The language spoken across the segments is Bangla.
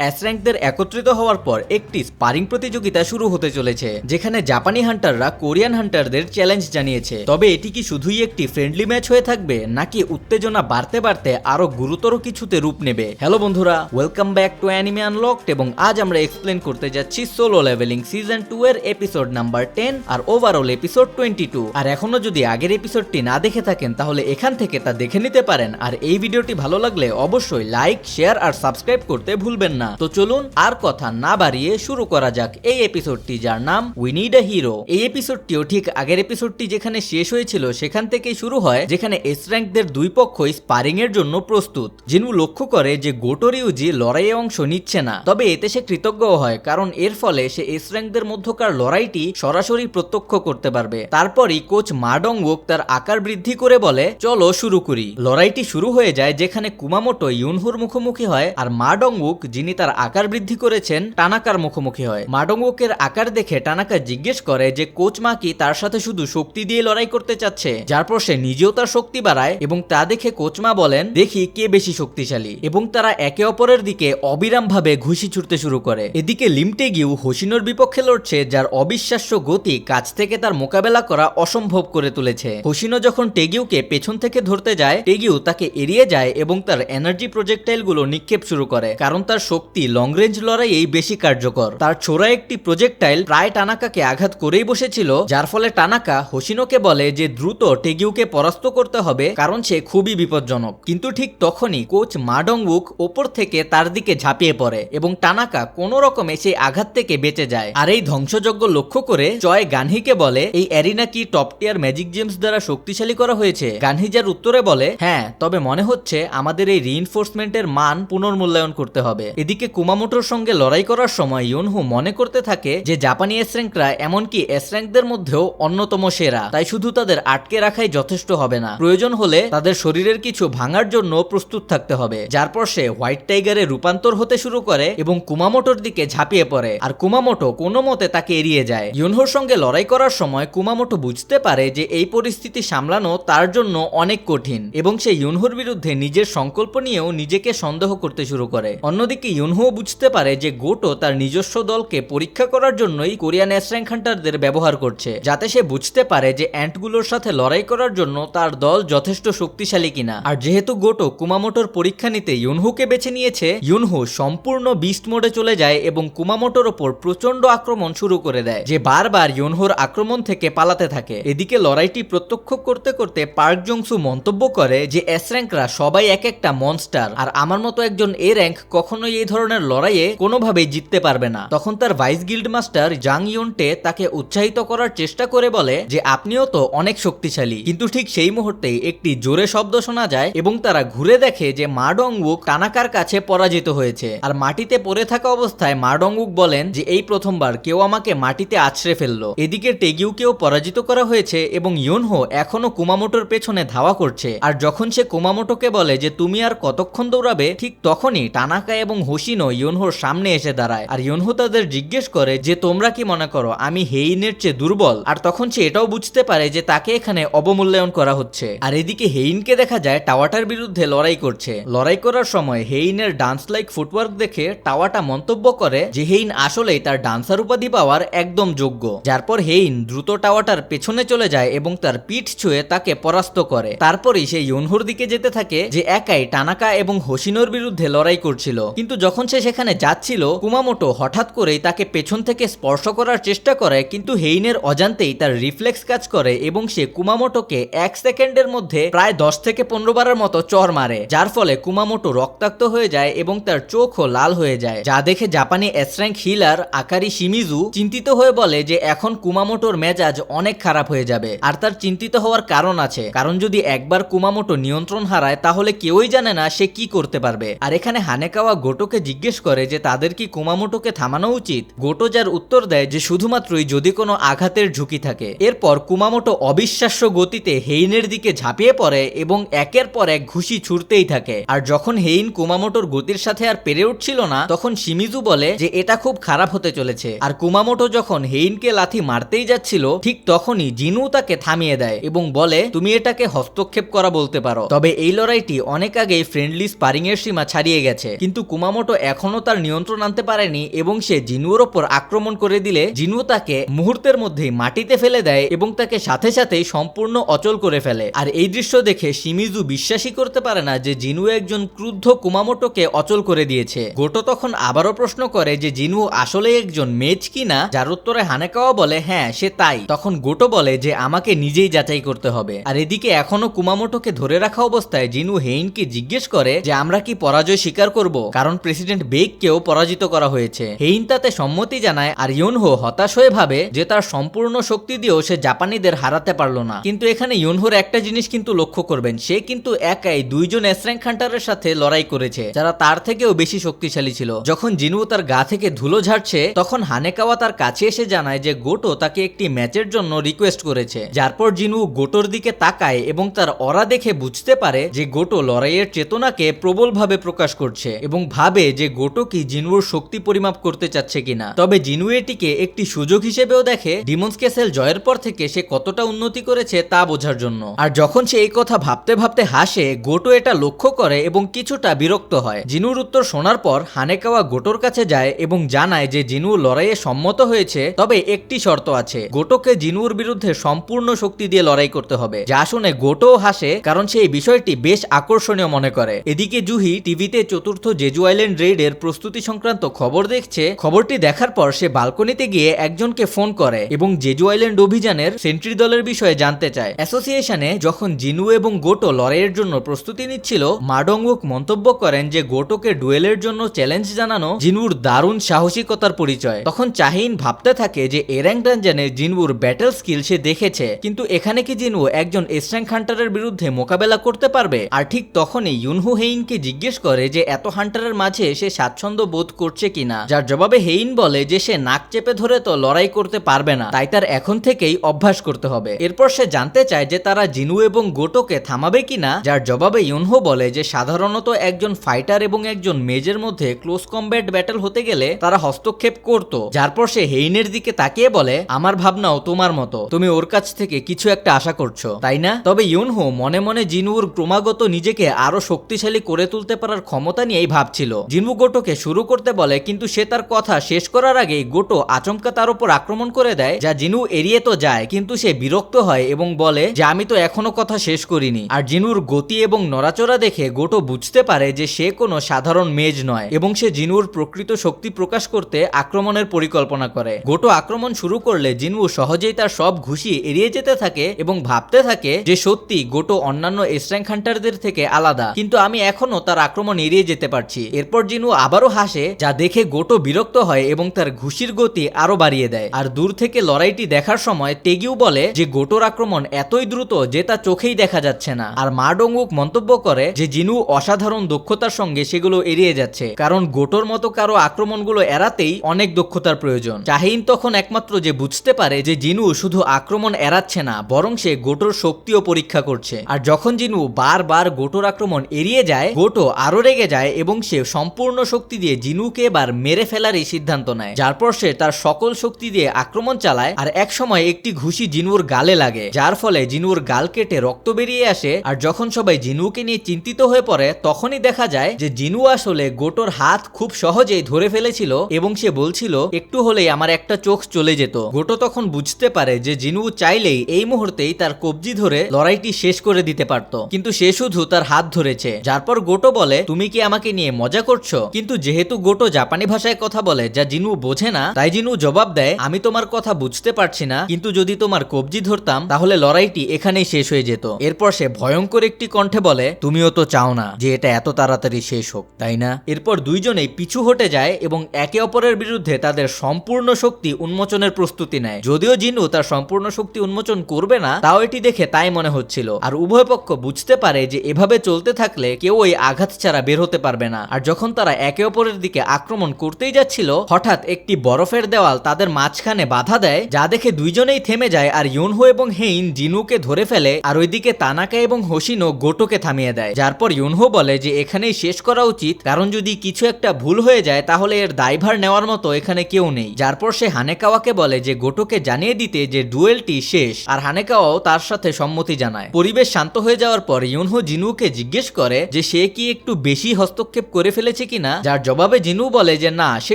অ্যাস র্যাঙ্কদের একত্রিত হওয়ার পর একটি স্পারিং প্রতিযোগিতা শুরু হতে চলেছে, যেখানে জাপানি হান্টাররা কোরিয়ান হান্টারদের চ্যালেঞ্জ জানিয়েছে। তবে এটি কি শুধুই একটি ফ্রেন্ডলি ম্যাচ হয়ে থাকবে, নাকি উত্তেজনা বাড়তে বাড়তে আরও গুরুতর কিছুতে রূপ নেবে? হ্যালো বন্ধুরা welcome back to anime unlocked এবং আজ আমরা এক্সপ্লেন করতে যাচ্ছি সোলো লেভেলিং সিজন টু এর এপিসোড নাম্বার টেন আর ওভারঅল এপিসোড টোয়েন্টি টু আর এখনও যদি আগের এপিসোডটি না দেখে থাকেন, তাহলে এখান থেকে তা দেখে নিতে পারেন। আর এই ভিডিওটি ভালো লাগলে অবশ্যই লাইক শেয়ার আর সাবস্ক্রাইব করতে ভুলবেন না। তো চলুন আর কথা না বাড়িয়ে শুরু করা যাক এই এপিসোডটি যার নাম উই নিড এ হিরো এই এপিসোডটিও ঠিক আগের এপিসোডটি যেখানে শেষ হয়েছিল, সেখান থেকেই শুরু হয়, যেখানে এস র্যাঙ্কদের দুই পক্ষই স্পারিং এর জন্য প্রস্তুত জিনু লক্ষ্য করে যে গোটোরিউজি লড়াইয়ে অংশ নিচ্ছে না। তবে এতে সে কৃতজ্ঞ হয়, কারণ এর ফলে সে এস র্যাঙ্কদের মধ্যকার লড়াইটি সরাসরি প্রত্যক্ষ করতে পারবে। তারপরই কোচ মাডং ওক তার আকার বৃদ্ধি করে বলে, চলো শুরু করি। লড়াইটি শুরু হয়ে যায় যেখানে কুমামোটো ইউনহুর মুখোমুখি হয়, আর মাডং ওক যিনি তার আকার বৃদ্ধি করেছেন, টানাকার মুখোমুখি হয়। মাডং আকার দেখে টানাকা জিজ্ঞেস করে যে, কোচ মা কি তার সাথে শুধু শক্তি দিয়ে লড়াই করতে চাচ্ছে? যার পর সে নিজেও তার শক্তি বাড়ায় এবং তা দেখে কোচমা বলেন, দেখি কে বেশি শক্তিশালী। এবং তারা একে অপরের দিকে অবিরাম ভাবে ঘুষি ছুটতে শুরু করে। এদিকে লিমটে গিউ হোসিনোর বিপক্ষে লড়ছে, যার অবিশ্বাস্য গতি কাছ থেকে তার মোকাবেলা করা অসম্ভব করে তুলেছে। হোসিনো যখন টেগিউকে পেছন থেকে ধরতে যায়, টেগিউ তাকে এড়িয়ে যায় এবং তার এনার্জি প্রজেক্টাইলগুলো নিক্ষেপ শুরু করে, কারণ তার শক্তি লং রেঞ্জ লড়াইয়েই বেশি কার্যকর। তার ছোড়া একটি প্রজেক্টাইল প্রায় টানাকাকে আঘাত করেই বসেছিল, যার ফলে টানাকা হোসিনোকে বলে যে দ্রুত টেগিউকে পরাস্ত করতে হবে, কারণ সে খুবই বিপজ্জনক। কিন্তু ঠিক তখনই কোচ মাডং উক ওপর থেকে তার দিকে ঝাঁপিয়ে পড়ে এবং টানাকা কোনো রকমে সেই আঘাত থেকে বেঁচে যায়। আর এই ধ্বংসযজ্ঞ লক্ষ্য করে জয় গানহিকে বলে, এই অ্যারিনা কি টপ টিয়ার ম্যাজিক জেমস দ্বারা শক্তিশালী করা হয়েছে? গানহি যার উত্তরে বলে হ্যাঁ তবে মনে হচ্ছে আমাদের এই রিইনফোর্সমেন্টের মান পুনর্মূল্যায়ন করতে হবে। এদিকে কুমামোটোর সঙ্গে লড়াই করার সময় ইউনহু মনে করতে থাকে যে জাপানি এস র্যাঙ্করা এমনকি এস র্যাঙ্কদের মধ্যেও অন্যতম সেরা। তাই শুধু তাদের আটকে রাখাই যথেষ্ট হবে না। প্রয়োজন হলে তাদের শরীরের কিছু ভাঙার জন্য প্রস্তুত থাকতে হবে। যার পর সে হোয়াইট টাইগারে রূপান্তর হতে শুরু করে এবং কুমামোটোর দিকে ঝাঁপিয়ে পড়ে। আর কুমামোটো কোনো মতে তাকে এড়িয়ে যায়। ইউনহোর সঙ্গে লড়াই করার সময় কুমামোটো বুঝতে পারে যে এই পরিস্থিতি সামলানো তার জন্য অনেক কঠিন এবং সে ইউনহোর বিরুদ্ধে নিজের সংকল্প নিয়েও নিজেকে সন্দেহ করতে শুরু করে। অন্যদিকে ইউনহো বুঝতে পারে যে গোটো তার নিজস্ব দলকে পরীক্ষা করার জন্যই কোরিয়ান অ্যাসর্যাঙ্ক হান্টারদের ব্যবহার করছে, যাতে সে বুঝতে পারে যে অ্যান্টগুলোর সাথে লড়াই করার জন্য তার দল যথেষ্ট শক্তিশালী কিনা। আর যেহেতু গোটো কুমামোটোর পরীক্ষা নিতে ইউনহুকে বেছে নিয়েছে, ইউনহু সম্পূর্ণ বিস্ট মোডে চলে যায় এবং কুমামোটোর ওপর প্রচণ্ড আক্রমণ শুরু করে দেয়, যে বারবার ইউনহুর আক্রমণ থেকে পালাতে থাকে। এদিকে লড়াইটি প্রত্যক্ষ করতে করতে পার্ক জংসু মন্তব্য করে যে এস র্যাঙ্করা সবাই এক একটা মনস্টার, আর আমার মতো একজন এ র্যাঙ্ক কখনোই এই ধরনের লড়াইয়ে কোনোভাবেই জিততে পারবে না। তখন তার ভাইস গিল্ড মাস্টার জাং ইয়ন্টে তাকে উৎসাহিত করার চেষ্টা করে বলে যে, আপনিও তো অনেক শক্তিশালী। কিন্তু ঠিক সেই মুহূর্তেই একটি জোরে শব্দ শোনা যায় এবং তারা ঘুরে দেখে যে মাডং উক টানাকার কাছে পরাজিত হয়েছে। আর মাটিতে পড়ে থাকা অবস্থায় মাডং উক বলেন যে, এই প্রথমবার কেউ আমাকে মাটিতে আছড়ে ফেলল। এদিকে টেগিউকেও পরাজিত করা হয়েছে এবং ইউনহো এখনও কুমামোটোর পেছনে ধাওয়া করছে। আর যখন সে কুমামোটোকে বলে যে, তুমি আর কতক্ষণ দৌড়াবে? ঠিক তখনই টানাকা এবং হোসিনো ইউনহোর সামনে এসে দাঁড়ায়। আর ইউনহো তাদের জিজ্ঞেস করে যে, তোমরা কি মনে করো, আমি হেইনের চেয়ে দুর্বল? আর তখন সে এটাও বুঝতে পারে যে, তাকে এখানে অবমূল্যায়ন করা হচ্ছে। আর এদিকে হেইনকে দেখা যায়, টাওয়াটার বিরুদ্ধে লড়াই করছে। লড়াই করার সময় হেইনের ডান্স লাইক ফুটওয়ার্ক দেখে টাওয়াটা মন্তব্য করে যে, হেইন আসলেই তার ডান্সার উপাধি পাওয়ার একদম যোগ্য। যার পর হেইন দ্রুত টাওয়াটার পেছনে চলে যায় এবং তার পিঠ ছুঁয়ে তাকে পরাস্ত করে। তারপরই সে ইউনহুর দিকে যেতে থাকে যে, একাই টানাকা এবং হোসিনোর বিরুদ্ধে লড়াই করছিল। কিন্তু যখন সে সেখানে যাচ্ছিল, কুমামোটো হঠাৎ করেই তাকে পেছন থেকে স্পর্শ করার চেষ্টা করে, কিন্তু হেইনের অজান্তেই তার রিফ্লেক্স কাজ করে এবং সে কুমামোটোকে এক সেকেন্ডের মধ্যে প্রায় দশ থেকে পনেরো বারের মতো চর মারে, যার ফলে কুমামোটো রক্তাক্ত হয়ে যায় এবং তার চোখও লাল হয়ে যায়। যা দেখে জাপানি এসর্যাঙ্ক হিলার আকারি শিমিজু চিন্তিত হয়ে বলে যে, এখন কুমামোটোর মেজাজ অনেক খারাপ হয়ে যাবে। আর তার চিন্তিত হওয়ার কারণ আছে। কারণ যদি একবার কুমামোটো নিয়ন্ত্রণ হারায়, তাহলে কেউই জানে না সে কি করতে পারবে। আর এখানে হানেকাওয়া গোটোকে জিজ্ঞেস করে যে তাদের কি কুমামোটোকে থামানো উচিত? গোটো যার উত্তর দেয় যে শুধুমাত্রই যদি কোনো আঘাতের ঝুঁকি থাকে। এরপর কুমামোটো অবিশ্বাস্য গতিতে হেইনের দিকে ঝাঁপিয়ে পড়ে এবং একের পর এক ঘুষি ছুটতেই থাকে। আর যখন হেইন কুমামোটোর গতির সাথে আর পেরে উঠছিল না, তখন শিমিজু বলে যে এটা খুব খারাপ হতে চলেছে। আর কুমামোটো যখন হেইনকে লাথি মারতেই যাচ্ছিল, ঠিক তখনই জিনু তাকে থামিয়ে দেয় এবং বলে, তুমি এটাকে হস্তক্ষেপ করা বলতে পারো। তবে এই লড়াইটি অনেক আগেই ফ্রেন্ডলি স্পারিং এর সীমা ছাড়িয়ে গেছে। কিন্তু কুমামোটো কুমামোটো এখনও তার নিয়ন্ত্রণ আনতে পারেনি এবং সে জিনুর ওপর আক্রমণ করে দিলে জিনু তাকে মুহূর্তের মধ্যেই মাটিতে ফেলে দেয় এবং তাকে সাথে সাথেই সম্পূর্ণ অচল করে ফেলে। আর এই দৃশ্য দেখে শিমিজু বিশ্বাসই করতে পারে না যে জিনু একজন ক্রুদ্ধ কুমামোটোকে অচল করে দিয়েছে। গোটো তখন আবারও প্রশ্ন করে যে জিনু আসলে একজন মেজ কিনা? যার উত্তরে হানেকাওয়া বলে হ্যাঁ সে তাই। তখন গোটো বলে যে, আমাকে নিজেই যাচাই করতে হবে। আর এদিকে এখনও কুমামোটোকে ধরে রাখা অবস্থায় জিনু হেইনকে জিজ্ঞেস করে যে, আমরা কি পরাজয় স্বীকার করব? কারণ প্রেসিডেন্ট বেগকেও পরাজিত করা হয়েছে। হেইন তাতে সম্মতি জানায় আর ইউনহো হতাশ হয়ে ভাবে যে তার সম্পূর্ণ শক্তি দিয়েও সে জাপানিদের হারাতে পারল না। কিন্তু এখানে ইউনহোর একটা জিনিস কিন্তু লক্ষ্য করবেন, সে কিন্তু একাই দুইজন এসর্যাঙ্ক হান্টারের সাথে লড়াই করেছে, যারা তার থেকেও বেশি শক্তিশালী ছিল। যখন জিনু তার গা থেকে ধুলো ঝাড়ছে, তখন হানেকাওয়া তার কাছে এসে জানায় যে গোটো তাকে একটি ম্যাচের জন্য রিকোয়েস্ট করেছে। যার পর জিনু গোটোর দিকে তাকায় এবং তার অরা দেখে বুঝতে পারে যে গোটো লড়াইয়ের চেতনাকে প্রবলভাবে প্রকাশ করছে এবং ভাবে যে গোটো কি জিনুর শক্তি পরিমাপ করতে চাচ্ছে কিনা। তবে জিনু এটিকে একটি সুযোগ হিসেবেও দেখে ডিমন্স ক্যাসেল জয়ের পর থেকে সে কতটা উন্নতি করেছে তা বোঝার জন্য। আর যখন সে এই কথা ভাবতে ভাবতে হাসে, গোটো এটা লক্ষ্য করে এবং কিছুটা বিরক্ত হয়। জিনুর উত্তর শোনার পর হানেকাওয়া গোটোর কাছে যায় এবং জানায় যে জিনু লড়াইয়ে সম্মত হয়েছে, তবে একটি শর্ত আছে। গোটোকে জিনুর বিরুদ্ধে সম্পূর্ণ শক্তি দিয়ে লড়াই করতে হবে। যা শুনে গোটো হাসে, কারণ সে এই বিষয়টি বেশ আকর্ষণীয় মনে করে। এদিকে জুহি টিভিতে চতুর্থ জেজু আইল্যান্ড রেইডের প্রস্তুতি সংক্রান্ত খবর দেখছে, খবরটি দেখার পর সে বালকনিতে গিয়ে একজনকে ফোন করে এবং জেজু আইল্যান্ড অভিযানের সেন্ট্রি দলের বিষয়ে জানতে চায়। অ্যাসোসিয়েশনে যখন জিনু এবং গোটো লড়াইয়ের জন্য প্রস্তুতি নিচ্ছিল, মাডংউক মন্তব্য করেন যে গোটোকে ডুয়েলের জন্য চ্যালেঞ্জ জানানো জিনুর দারুণ সাহসিকতার পরিচয়। তখন চাহিন ভাবতে থাকে যে এরাং ডানজানে জিনুর ব্যাটেল স্কিল সে দেখেছে, কিন্তু এখানে কি জিনু একজন এস্ট্যাঙ্ক হান্টারের বিরুদ্ধে মোকাবেলা করতে পারবে? আর ঠিক তখনই ইউনহু হেইনকে জিজ্ঞেস করে যে এত হান্টারের মাঝে সে স্বাচ্ছন্দ্য বোধ করছে কিনা? যার জবাবে হেইন বলে যে সে নাক চেপে ধরে তো লড়াই করতে পারবে না, তাই তার এখন থেকেই অভ্যাস করতে হবে। এরপর সে জানতে চায় যে তারা জিনু এবং গোটোকে থামাবে কিনা, যার জবাবে ইউনহো বলে যে সাধারণত একজন ফাইটার এবং একজন মেজের মধ্যে ক্লোজ কমব্যাট ব্যাটেল হতে গেলে তারা হস্তক্ষেপ করত। যার পর সে হেইনের দিকে তাকিয়ে বলে, আমার ভাবনাও তোমার মতো। তুমি ওর কাছ থেকে কিছু একটা আশা করছ, তাই না? তবে ইউনহো মনে মনে জিনুর ক্রমাগত নিজেকে আরও শক্তিশালী করে তুলতে পারার ক্ষমতা নিয়েই ভাবছিল। জিনু গোটোকে শুরু করতে বলে, কিন্তু সে তার কথা শেষ করার আগেই গোটো আচমকা তার উপর আক্রমণ করে দেয়, যা জিনু এড়িয়ে তো যায়, কিন্তু সে বিরক্ত হয় এবং বলে, যে আমি তো এখনও কথা শেষ করিনি। আর জিনুর গতি এবং নড়াচড়া দেখে গোটো বুঝতে পারে যে সে কোনো সাধারণ মেজ নয় এবং সে জিনুর প্রকৃত শক্তি প্রকাশ করতে আক্রমণের পরিকল্পনা করে। গোটো আক্রমণ শুরু করলে জিনু সহজেই তার সব ঘুষি এড়িয়ে যেতে থাকে এবং ভাবতে থাকে যে সত্যি গোটো অন্যান্য এস্ট্র্যাঙ্ক হান্টারদের থেকে আলাদা, কিন্তু আমি এখনও তার আক্রমণ এড়িয়ে যেতে পারছি। এরপর জিনু আবারও হাসে, যা দেখে গোটো বিরক্ত হয় এবং তার ঘুষির গতি আরও বাড়িয়ে দেয়। আর দূর থেকে লড়াইটি দেখার সময় তেগিউ বলে যে গোটোর আক্রমণ এতই দ্রুত যে তা চোখেই দেখা যাচ্ছে না। আর মা ডঙ্গুক মন্তব্য করে যে জিনু অসাধারণ দক্ষতার সঙ্গে সেগুলো এড়িয়ে যাচ্ছে, কারণ গোটোর মতো কারও আক্রমণগুলো এড়াতেই অনেক দক্ষতার প্রয়োজন। চাহিন তখন একমাত্র যে বুঝতে পারে যে জিনু শুধু আক্রমণ এড়াচ্ছে না, বরং সে গোটোর শক্তিও পরীক্ষা করছে। আর যখন জিনু বারবার গোটোর আক্রমণ এড়িয়ে যায়, গোটো আরও রেগে যায় এবং সে সম্পূর্ণ শক্তি দিয়ে জিনুকে এবার মেরে ফেলারই সিদ্ধান্ত নেয়। যার পর সে তার সকল শক্তি দিয়ে আক্রমণ চালায় আর এক সময় একটি ঘুষি জিনুর গালে লাগে, যার ফলে জিনুর গাল কেটে রক্ত বেরিয়ে আসে আর যখন সবাই জিনুকে নিয়ে চিন্তিত হয়ে পড়ে, তখনই দেখা যায় যে জিনু আসলে গোটোর হাত খুব সহজেই ধরে ফেলেছিল এবং সে বলছিল, একটু হলেই আমার একটা চোখ চলে যেত। গোটো তখন বুঝতে পারে যে জিনু চাইলেই এই মুহূর্তেই তার কবজি ধরে লড়াইটি শেষ করে দিতে পারত। কিন্তু সে শুধু তার হাত ধরেছে। যার পর গোটো বলে, তুমি কি আমাকে নিয়ে মজা করছ কিন্তু যেহেতু গোটো জাপানি ভাষায় কথা বলে, যা জিনু বোঝে না, তাই জিনু জবাব দেয়, আমি তোমার কথা বুঝতে পারছি না, কিন্তু যদি তোমার কবজি ধরতাম, তাহলে লড়াইটি এখানেই শেষ হয়ে যেত। এরপর সে ভয়ঙ্কর একটি কণ্ঠে বলে, তুমিও তো চাও না যে এটা এত তাড়াতাড়ি শেষ হোক, তাই না? এরপর দুইজনেই পিছু হটে যায় এবং একে অপরের বিরুদ্ধে তাদের সম্পূর্ণ শক্তি উন্মোচনের প্রস্তুতি নেয়। যদিও জিনু তার সম্পূর্ণ শক্তি উন্মোচন করবে না, তাও এটি দেখে তাই মনে হচ্ছিল। আর উভয় পক্ষ বুঝতে পারে যে এভাবে চলতে থাকলে কেউ ওই আঘাত ছাড়া বের হতে পারবে না। আর যখন তারা একে অপরের দিকে আক্রমণ করতেই যাচ্ছিল, হঠাৎ একটি বরফের দেওয়াল তাদের মাঝখানে বাধা দেয়, যা দেখে দুইজনেই থেমে যায় আর ইউনহো এবং হেইন জিনুকে ধরে ফেলে আর ওইদিকে তানাকা এবং হোসিনো গোটোকে থামিয়ে দেয়, যার পর ইউনহো বলে যে এখানেই শেষ করা উচিত, কারণ যদি কিছু একটা ভুল হয়ে যায় তাহলে এর দায়ভার নেওয়ার মতো এখানে কেউ নেই। যার পর সে হানেকাওয়াকে বলে যে গোটোকে জানিয়ে দিতে যে ডুয়েলটি শেষ, আর হানেকাওয়াও তার সাথে সম্মতি জানায়। পরিবেশ শান্ত হয়ে যাওয়ার পর ইউনহো জিনুকে জিজ্ঞেস করে যে সে কি একটু বেশি হস্তক্ষেপ করে ফেলেছে? ফেলেছে কিনা? যার জবাবে জিনু বলে যে, না, সে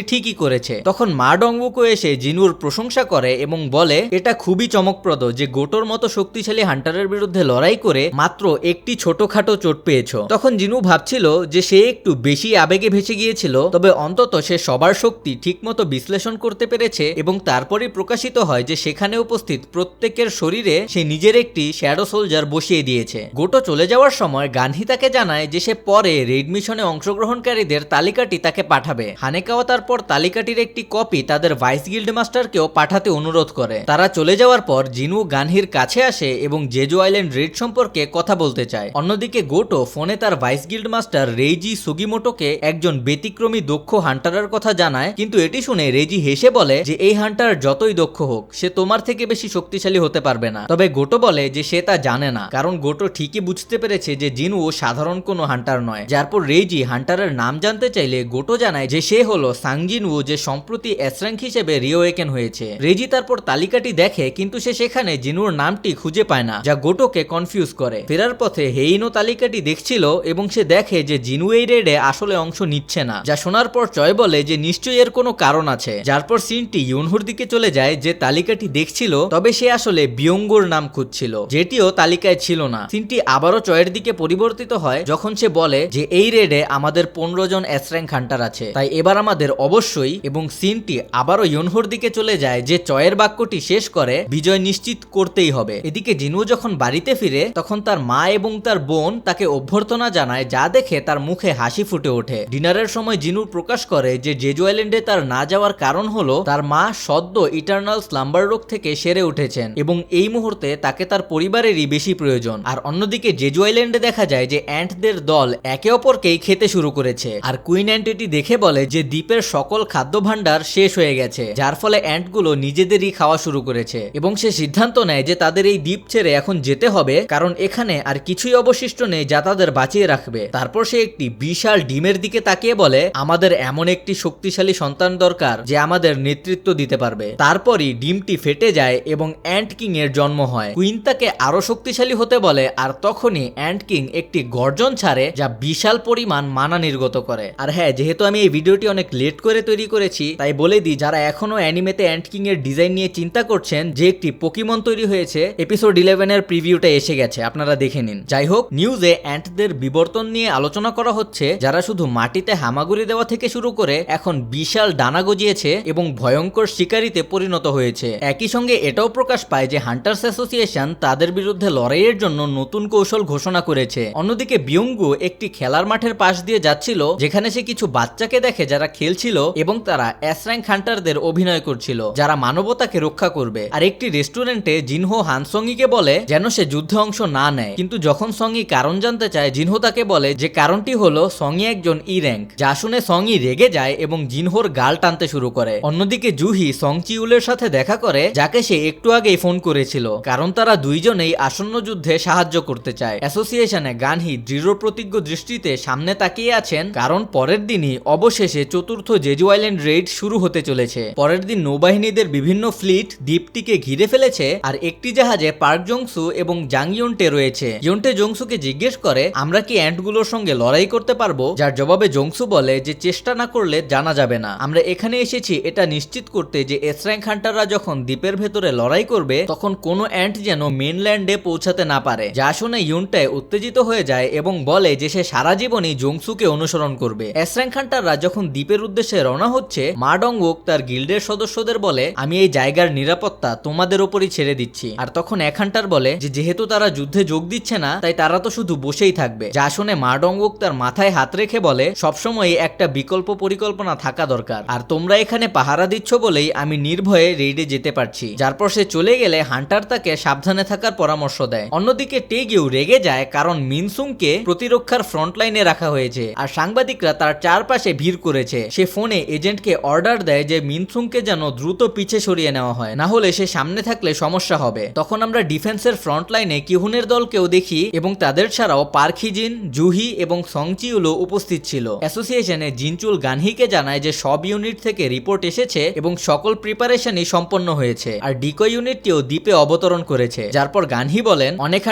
ঠিকই করেছে। তখন মা ডংবুকো এসে জিনুর প্রশংসা করে এবং বলে, এটা খুবই চমকপ্রদ যে গোটোর মতো শক্তিশালী হান্টারের বিরুদ্ধে লড়াই করে মাত্র একটি ছোটখাটো চোট পেয়েছ। তখন জিনু ভাবছিল যে, সে একটু বেশি আবেগে ভেসে গিয়েছিল, তবে অন্তত সে সবার শক্তি ঠিকমতো বিশ্লেষণ করতে পেরেছে এবং তারপরে প্রকাশিত হয় যে, সেখানে উপস্থিত প্রত্যেকের শরীরে সে নিজের একটি শ্যাডো সোলজার বসিয়ে দিয়েছে। গোটো চলে যাওয়ার সময় গান্ধী তাকে জানায় যে, সে পরে রেড মিশনে অংশগ্রহণকারীদের তালিকাটি তাকে পাঠাবে। হানেকাওয়া তারপর তালিকাটির একটি কপি তাদের ভাইস গিল্ড মাস্টারকেও পাঠাতে অনুরোধ করে। তারা চলে যাওয়ার পর জিনু গান্ধীর কাছে আসে এবং জেজু আইল্যান্ড রেড সম্পর্কে কথা বলতে চায়। অন্যদিকে গোটো ফোনে তার ভাইস গিল্ড মাস্টার রেইজি সুগিমোটোকে একজন ব্যতিক্রমী দক্ষ হান্টারের কথা জানায়, কিন্তু এটি শুনে রেজি হেসে বলে যে, এই হান্টার যতই দক্ষ হোক, সে তোমার থেকে বেশি শক্তিশালী হতে পারবে না। তবে গোটো বলে যে, সে তা জানে না। কারণ গোটো ঠিকই বুঝতে পেরেছে যে, জিনু সাধারণ কোনো হান্টার নয়। যার পর রেইজি হান্টারের নাম জানতে চাইলে গোটো জানায় যে সে হলো সাংজিনউ যে সম্প্রতি এসরাঙ্ক হিসেবে রিওয়েকেন হয়েছে। রেজি তারপর তালিকাটি দেখে, কিন্তু সে সেখানে জিনুর নামটি খুঁজে পায় না, যা গোটোকে কনফিউজ করে। ফেরার পথে হেইনো তালিকাটি দেখছিল এবং সে দেখে যে জিনু এই রেডে আসলে অংশ নিচ্ছে না, যা শোনার পর চয় বলে যে নিশ্চয়ই এর কোনো কারণ আছে। যার পর সিনটি ইউনহুর দিকে চলে যায়, যে তালিকাটি দেখছিল, তবে সে আসলে বিয়ঙ্গুর নাম খুঁজছিল, যেটিও তালিকায় ছিল না। সিনটি আবারও চয়ের দিকে পরিবর্তিত হয়, যখন সে বলে যে এই রেডে আমাদের পনেরো জন এসর্যাঙ্ক হান্টার আছে। তাই এবার আমাদের অবশ্যই এবং সিনটি আবারও ইউনহুর দিকে চলে যায়, যে চয়ের বাক্যটি শেষ করে বিজয় নিশ্চিত করতেই হবে। এদিকে জিনু যখন বাড়িতে ফিরে, তখন তার মা এবং তার বোন তাকে অভ্যর্থনা জানায়, যা দেখে তার মুখে হাসি ফুটে ওঠে। ডিনারের সময় জিনুর প্রকাশ করে যে জেজু আইল্যান্ডে তার না যাওয়ার কারণ হলো, তার মা সদ্য ইটার্নাল স্লাম্বার রোগ থেকে সেরে উঠেছেন এবং এই মুহূর্তে তাকে তার পরিবারেরই বেশি প্রয়োজন। আর অন্যদিকে জেজু আইল্যান্ডে দেখা যায় যে অ্যান্টদের দল একে অপরকেই খেতে শুরু করেছে। আর কুইন অ্যান্টিটি দেখে বলে যে দ্বীপের সকল খাদ্য ভাণ্ডার শেষ হয়ে গেছে, যার ফলে অ্যান্টগুলো নিজেদেরই খাওয়া শুরু করেছে। এবং সে সিদ্ধান্ত নেয় যে তাদের এই দ্বীপ ছেড়ে এখন যেতে হবে, কারণ এখানে আর কিছুই অবশিষ্ট নেই যা তাদের বাঁচিয়ে রাখবে। তারপর সে একটি বিশাল ডিমের দিকে তাকিয়ে বলে, আমাদের এমন একটি শক্তিশালী সন্তান দরকার যে আমাদের নেতৃত্ব দিতে পারবে। তারপরই ডিমটি ফেটে যায় এবং অ্যান্ট কিং এর জন্ম হয়। কুইন তাকে আরও শক্তিশালী হতে বলে, আর তখনই অ্যান্ট কিং একটি গর্জন ছাড়ে যা বিশাল পরিমাণ মানা নির্গত করে। আর হ্যাঁ যেহেতু আমি এই ভিডিওটি অনেক লেট করে তৈরি করেছি, তাই বলে দিই, যারা এখনও অ্যানিমেতে অ্যান্ট কিং এর ডিজাইন নিয়ে চিন্তা করছেন যে একটি পোকিমন তৈরি হয়েছে এপিসোড ইলেভেনের প্রিভিউটা এসে গেছে, আপনারা দেখে নিন। যাই হোক নিউজে অ্যান্টদের বিবর্তন নিয়ে আলোচনা করা হচ্ছে, যারা শুধু মাটিতে হামাগুড়ি দেওয়া থেকে শুরু করে এখন বিশাল ডানা গজিয়েছে এবং ভয়ঙ্কর শিকারিতে পরিণত হয়েছে। একই সঙ্গে এটাও প্রকাশ পায় যে হান্টার্স অ্যাসোসিয়েশন তাদের বিরুদ্ধে লড়াইয়ের জন্য নতুন কৌশল ঘোষণা করেছে। অন্যদিকে বিয়ঙ্গু একটি খেলার মাঠের পাশ দিয়ে যাচ্ছিল যেখানে সে কিছু বাচ্চাকে দেখে যারা খেলছিল এবং তারা এস র্যাঙ্ক হান্টারদের অভিনয় করছিল, যারা মানবতাকে রক্ষা করবে। আর একটি রেস্টুরেন্টে জিনহো হানসঙ্গিকে বলে যেন সে যুদ্ধে অংশ না নেয়। কিন্তু যখন সঙ্গী কারণ জানতে চায়, জিনহো তাকে বলে যে কারণটি হলো সঙ্গী একজন ই র্যাঙ্ক যা শুনে সঙ্গী রেগে যায় এবং জিনহোর গাল টানতে শুরু করে। অন্যদিকে জুহি সং চিউলের সাথে দেখা করে, যাকে সে একটু আগেই ফোন করেছিল, কারণ তারা দুইজনেই আসন্ন যুদ্ধে সাহায্য করতে চায়। অ্যাসোসিয়েশনে গানহি দৃঢ় প্রতিজ্ঞ দৃষ্টিতে সামনে তাকিয়ে আছেন কারণ পরের দিনই অবশেষে চতুর্থ জেজু আইল্যান্ড রেড শুরু হতে চলেছে। পরের দিন নৌবাহিনীদের বিভিন্ন ফ্লিট দ্বীপটিকে ঘিরে ফেলেছে আর একটি জাহাজে পার্ক জংসু এবং জাং ইয়ন্টে রয়েছে। ইয়ন্টে জংসুকে জিজ্ঞেস করে, আমরা কি অ্যান্টগুলোর সঙ্গে লড়াই করতে পারব? যার জবাবে জংসু বলে যে, চেষ্টা না করলে জানা যাবে না। আমরা এখানে এসেছি এটা নিশ্চিত করতে যে এসর্যাঙ্ক হান্টাররা যখন দ্বীপের ভেতরে লড়াই করবে, তখন কোনো অ্যান্ট যেন মেনল্যান্ডে পৌঁছাতে না পারে। যা শুনে ইউনটে উত্তেজিত হয়ে যায় এবং বলে যে, সে সারা জীবনই জংসুকে অনুসরণ করবে। এসর্যাঙ্ক হান্টাররা যখন দ্বীপের উদ্দেশ্যে রওনা হচ্ছে, মা ডংওক তার গিল্ডের সদস্যদের বলে, আমি এই জায়গার নিরাপত্তা তোমাদের ওপরই ছেড়ে দিচ্ছি। আর তখন এক হান্টার বলে যে, যেহেতু তারা যুদ্ধে যোগ দিচ্ছে না, তাই তারা তো শুধু বসেই থাকবে। যা শুনে মা ডংওক তার মাথায় হাত রেখে বলে সবসময় একটা বিকল্প পরিকল্পনা থাকা দরকার। আর তোমরা এখানে পাহারা দিচ্ছ বলেই আমি নির্ভয়ে রেইডে যেতে পারছি। যার পর সে চলে গেলে হান্টার তাকে সাবধানে থাকার পরামর্শ দেয়। অন্যদিকে টেগিউ রেগে যায় কারণ মিনসুংকে প্রতিরক্ষার ফ্রন্ট লাইনে রাখা হয়েছে। আর সাংবাদিকরা তার চারপাশে ভিড় করেছে। সে ফোনে এজেন্টকে অর্ডার দেয় যে মিনসুংকে যেন দ্রুত পিছে সরিয়ে নেওয়া হয়, না হলে সে সামনে থাকলে সমস্যা হবে। তখন আমরা ডিফেন্সের ফ্রন্ট লাইনে কিহুনের দলকেও দেখি এবং তাদের ছাড়াও পার্খিজিন জুহি এবং সংচিউলো উপস্থিত ছিল। অ্যাসোসিয়েশনে জিনচুল গানহিকে জানায় যে সব ইউনিট থেকে রিপোর্ট এসেছে এবং সকল প্রিপারেশনই সম্পন্ন হয়েছে। আর ডিকো ইউনিটটিও দ্বীপে অবতরণ করেছে। যার পর গানহি বলেন, অনেক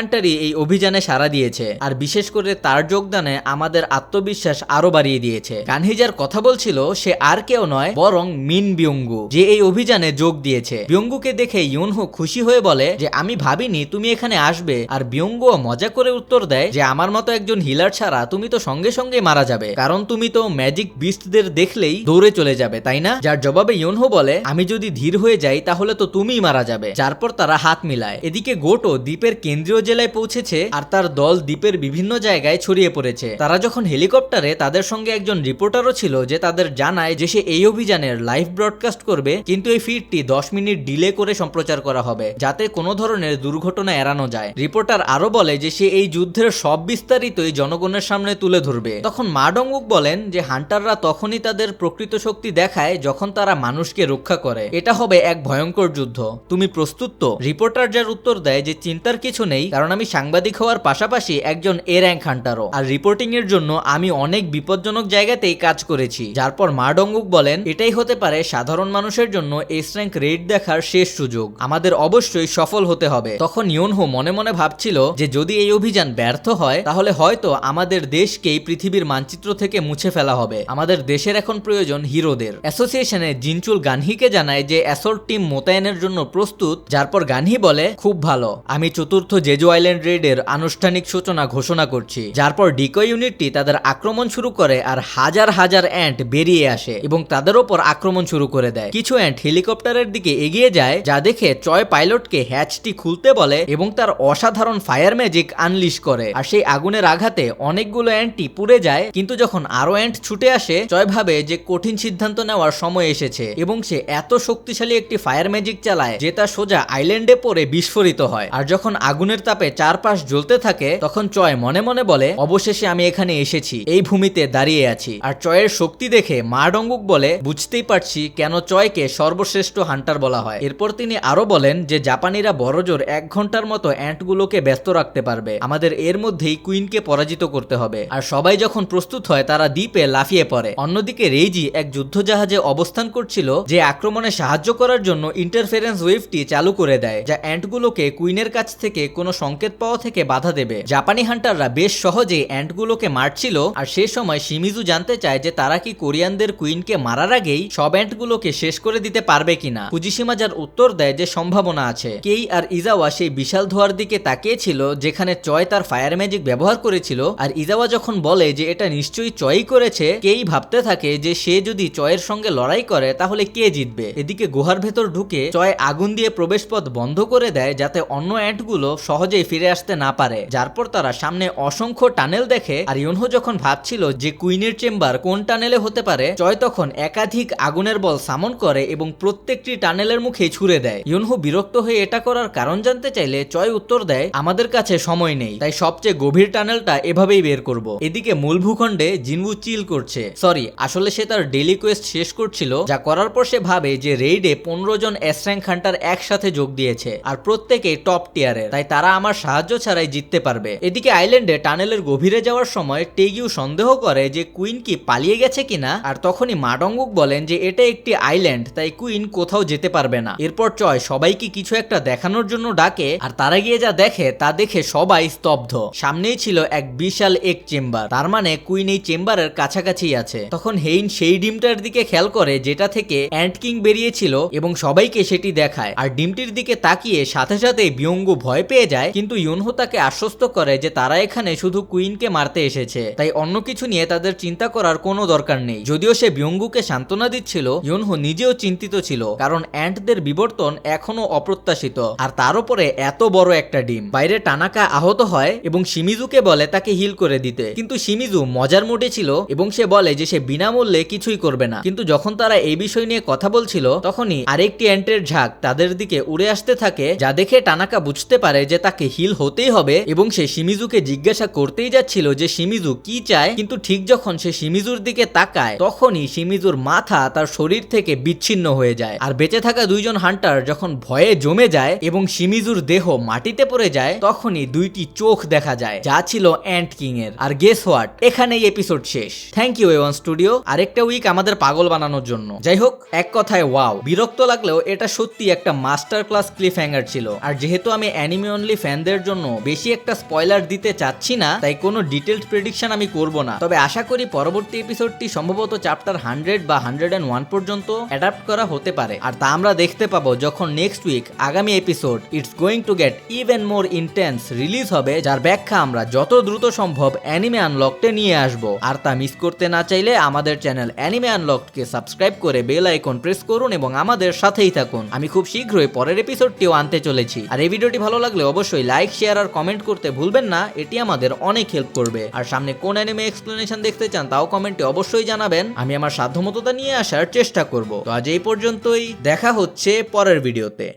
এই অভিযানে সাড়া দিয়েছে। আর বিশেষ করে তার যোগদানে আমাদের আত্মবিশ্বাস আরও বাড়িয়ে দিয়েছে। কানহি যার কথা বলছিল, সে আর কেউ নয়, বরং মিন বিয়ঙ্গু, যে এই অভিযানে যোগ দিয়েছে। বিয়ঙ্গুকে দেখে ইউনহো খুশি হয়ে বলে যে, আমি ভাবিনি তুমি এখানে আসবে। আর বিয়ঙ্গুও মজা করে উত্তর দেয় যে, আমার মতো একজন হিলার ছাড়া তুমি তো সঙ্গে সঙ্গে মারা যাবে। কারণ তুমি তো ম্যাজিক বিস্টদের দেখলেই দৌড়ে চলে যাবে, তাই না? যার জবাবে ইউনহো বলে, আমি যদি ধীর হয়ে যাই, তাহলে তো তুমিই মারা যাবে। যারপর তারা হাত মিলায়। এদিকে গোটো দ্বীপের কেন্দ্রীয় জেলায় পৌঁছেছে, আর তার দল দ্বীপের বিভিন্ন জায়গায় ছড়িয়ে পড়েছে। তারা যখন হেলিকপ্টারে, তাদের সঙ্গে একজন রিপোর্টারও ছিল যে তাদের জানায় যে সে এই অভিযানের লাইভ ব্রডকাস্ট করবে, কিন্তু এই ফিডটি দশ মিনিট ডিলে করে সম্প্রচার করা হবে, যাতে কোনো ধরনের দুর্ঘটনা এড়ানো যায়। রিপোর্টার আরও বলে যে সে এই যুদ্ধের সব বিস্তারিতই জনগণের সামনে তুলে ধরবে। তখন মা ডঙ্গুক বলেন যে হান্টাররা তখনই তাদের প্রকৃত শক্তি দেখায় যখন তারা মানুষকে রক্ষা করে। এটা হবে এক ভয়ঙ্কর যুদ্ধ। তুমি প্রস্তুত তো? রিপোর্টার যার উত্তর দেয় যে চিন্তার কিছু নেই, কারণ আমি সাংবাদিক হওয়ার পাশাপাশি একজন এ র্যাঙ্ক হান্টারও। আর রিপোর্টিং এর জন্য আমি অনেক বিপজ্জনক জায়গাতেই কাজ করেছি। যারপর মা ডঙ্গুক বলেন, এটাই হতে পারে সাধারণ মানুষের জন্য এস র্যাঙ্ক রেড দেখার শেষ সুযোগ। আমাদের অবশ্যই সফল হতে হবে। তখন ইয়নহো মনে মনে ভাবছিল যে যদি এই অভিযান ব্যর্থ হয়, তাহলে হয়তো আমাদের দেশকেই পৃথিবীর মানচিত্র থেকে মুছে ফেলা হবে। আমাদের দেশের এখন প্রয়োজন হিরোদের। অ্যাসোসিয়েশনে জিনচুল গানহিকে জানায় যে অ্যাসোর্ট টিম মোতায়েনের জন্য প্রস্তুত যারপর গানহি বলে, খুব ভালো। আমি চতুর্থ জেজু আইল্যান্ড রেডের আনুষ্ঠানিক সূচনা ঘোষণা করছি। যারপর ডিকো ইউনিটটি তাদের আক্রমণ শুরু করে আর হাজার হাজার অ্যান্ট বেরিয়ে আসে এবং তাদের ওপর আক্রমণ শুরু করে দেয়। কিছু অ্যান্ট হেলিকপ্টারের দিকে এগিয়ে যায়, যা দেখে চয় পাইলটকে হ্যাচটি খুলতে বলে এবং তার অসাধারণ ফায়ার ম্যাজিক আনলিশ করে। আর সেই আগুনের আঘাতে অনেকগুলো অ্যান্টই পুড়ে যায়, কিন্তু যখন আরও অ্যান্ট ছুটে আসে জয় ভাবে যে কঠিন সিদ্ধান্ত নেওয়ার সময় এসেছে এবং সে এত শক্তিশালী একটি ফায়ার ম্যাজিক চালায় যে তা সোজা আইল্যান্ডে পড়ে বিস্ফোরিত হয়। আর যখন আগুনের তাপে চারপাশ জ্বলতে থাকে, তখন চয় মনে মনে বলে, অবশেষে আমি এখানে এসেছি। এই ভূমিতে দাঁড়িয়ে আছি। আর চয়ের শক্তি দেখে মা ডঙ্গুক বলে, বুঝতেই পারছি কেন চয়কে সর্বশ্রেষ্ঠ হান্টার বলা হয়। এরপর তিনি আরও বলেন যে, জাপানিরা বড়জোর এক ঘণ্টার মতো অ্যান্টগুলোকে ব্যস্ত রাখতে পারবে। আমাদের এর মধ্যেই কুইনকে পরাজিত করতে হবে। আর সবাই যখন প্রস্তুত হয়, তারা দ্বীপে লাফিয়ে পড়ে। অন্যদিকে রেইজি এক যুদ্ধজাহাজে অবস্থান করছিল, যে আক্রমণে সাহায্য করার জন্য ইন্টারফেরেন্স ওয়েভটি চালু করে দেয়, যা অ্যান্টগুলোকে কুইনের কাছ থেকে কোনো সংকেত পাওয়া থেকে বাধা দেবে। জাপানি হান্টাররা বেশ সহজে অ্যান্টগুলোকে মারছিল, আর সে সময় সিমিজু জানতে চায় যে তারা কি কোরিয়ানদের কুইনকে মারার আগেই সব অ্যান্টগুলোকে শেষ করে দিতে পারবে কিনা। ফুজিসীমা যার উত্তর দেয় যে সম্ভাবনা আছে। কেই আর ইজাওয়া সেই বিশাল ধোয়ার দিকে তাকিয়েছিল, যেখানে চয় তার ফায়ার ম্যাজিক ব্যবহার করেছিল, আর ইজাওয়া যখন বলে যে এটা নিশ্চয়ই চয়ই করেছে, কেই ভাবতে থাকে যে সে যদি চয়ের সঙ্গে লড়াই করে, তাহলে কে জিতবে? এদিকে গুহার ভেতর ঢুকে চয় আগুন দিয়ে প্রবেশপথ বন্ধ করে দেয়, যাতে অন্য অ্যান্টগুলো সহজেই ফিরে আসতে না পারে। যারপর তারা সামনে অসংখ্য টানেল দেখে, আর ইউনহো যখন ভাবছিল যে কুইনের চেম্বার কোন টানেলে হতে পারে চয় তখন একাধিক আগুনের বল সামন করে এবং প্রত্যেকটি টানেলের মুখে ছুড়ে দেয়। ইউনহো বিরক্ত হয়ে এটা করার কারণ জানতে চাইলে চয় উত্তর দেয়, আমাদের কাছে সময় নেই, তাই সবচেয়ে গভীর টানেলটা এভাবেই বের করব। এদিকে মূল ভূখণ্ডে জিনবু চিল করছে। সরি, আসলে সে তার ডেলি কোয়েস্ট শেষ করছিল, যা করার পর সে ভাবে যে রেইডে পনেরো জন এস র্যাঙ্ক হান্টার একসাথে যোগ দিয়েছে, আর প্রত্যেকে টপ টিয়ারের, তাই তারা আমার সাহায্য ছাড়াই জিততে পারবে। এদিকে আইল্যান্ডে টানেলের গভীরে যাওয়ার সময় টেগিউ সন্দেহ করে যে কুইন কি পালিয়ে গেছে কিনা? আর তখনই মাডঙ্গুক বলেন যে এটা একটি আইল্যান্ড, তাই কুইন কোথাও যেতে পারবে না। এরপর চয় সবাইকে কিছু একটা দেখানোর জন্য ডাকে, আর তারা গিয়ে যা দেখে তা দেখে সবাই স্তব্ধ। সামনেই ছিল এক বিশাল এক চেম্বার, তার মানে কুইন এই চেম্বারের কাছাকাছি আছে। তখন হেইন সেই ডিমটার দিকে খেয়াল করে যেটা থেকে অ্যান্ট কিং বেরিয়েছিল এবং সবাইকে সেটি দেখায়। আর ডিমটির দিকে তাকিয়ে সাথে সাথে বিয়ঙ্গু ভয় পেয়ে যায়, কিন্তু ইউনহো তাকে আশ্বস্ত করে যে তারা এখানে শুধু কুইনকে মারতে এসেছে। তাই অন্য কিছু নিয়ে তাদের চিন্তা করার কোনো দরকার নেই। যদিও সে বিয়ঙ্গুকে সান্ত্বনা দিচ্ছিল ইউনহো নিজেও চিন্তিত ছিল, কারণ অ্যান্টদের বিবর্তন এখনও অপ্রত্যাশিত। আর তার উপরে এত বড় একটা ডিম। বাইরে টানাকা আহত হয় এবং সিমিজুকে বলে তাকে হিল করে দিতে। কিন্তু সিমিজু মজার মুডে ছিল এবং সে বলে যে সে বিনামূল্যে কিছুই করবে না। কিন্তু যখন তারা এই বিষয় নিয়ে কথা বলছিল, তখনই আরেকটি অ্যান্টের ঝাঁক তাদের দিকে উড়ে আসতে থাকে, যা দেখে টানাকা বুঝতে পারে যে তাকে হিল হতেই হবে এবং সে সিমিজুকে জিজ্ঞাসা করতেই যাচ্ছিল যে সিমিজু কি চায়। কিন্তু ঠিক যখন সে সিমিজুর দিকে তাকায়, তখনই সিমিজুর মাথা তার শরীর থেকে বিচ্ছিন্ন হয়ে যায়। আর বেঁচে থাকা দুইজন হান্টার যখন ভয়ে জমে যায় এবং সিমিজুর দেহ মাটিতে পড়ে যায়, তখনই দুইটি চোখ দেখা যায়, যা ছিল অ্যান্ট কিং এর আর গেস হোয়াট এখানেই এপিসোড শেষ। Thank you A one studio আরেকটা উইক আমাদের পাগল বানানোর জন্য। যাই হোক, এক কথায় ওয়াও বিরক্ত লাগলেও এটা সত্যি একটা মাস্টার ক্লাস ক্লিফ হ্যাঙ্গার ছিল। আর যেহেতু আমি অ্যানিমে অনলি ফ্যানদের জন্য বেশি একটা স্পয়লার দিতে চাচ্ছি না, তাই কোনো ডিটেলড প্রেডিকশন আমি করব না। তবে আশা করি পরবর্তী এপিসোডটি সম্ভবত চ্যাপ্টার হান্ড্রেড বা হান্ড্রেড অ্যান্ড ওয়ান পর্যন্ত অ্যাডাপ্ট করা হতে পারে। আর তা আমরা দেখতে পাবো যখন নেক্সট উইক আগামী episode it's going to get even more intense release হবে, যার ব্যাখ্যা আমরা যত দ্রুত সম্ভব অ্যানিমে আনলকটে নিয়ে আসব। আর তা মিস করতে না চাইলে আমাদের চ্যানেল অ্যানিমে আনলককে সাবস্ক্রাইব করে বেল আইকন প্রেস করুন এবং আমাদের সাথেই থাকুন। আমি খুব শীঘ্রই পরের এপিসোডটিও আনতে চলেছি। আর এই ভিডিওটি ভালো লাগলে অবশ্যই লাইক শেয়ার আর কমেন্ট করতে ভুলবেন না, এটি আমাদের অনেক হেল্প করবে। আর সামনে কোন অ্যানিমে এক্সপ্লেনেশন দেখতে চান, তাও কমেন্টে অবশ্যই জানাবেন। আমি আমার সাধ্যমততা নিয়ে আসার চেষ্টা করব। তো আজ এই পর্যন্তই, দেখা হচ্ছে পরের ভিডিওতে।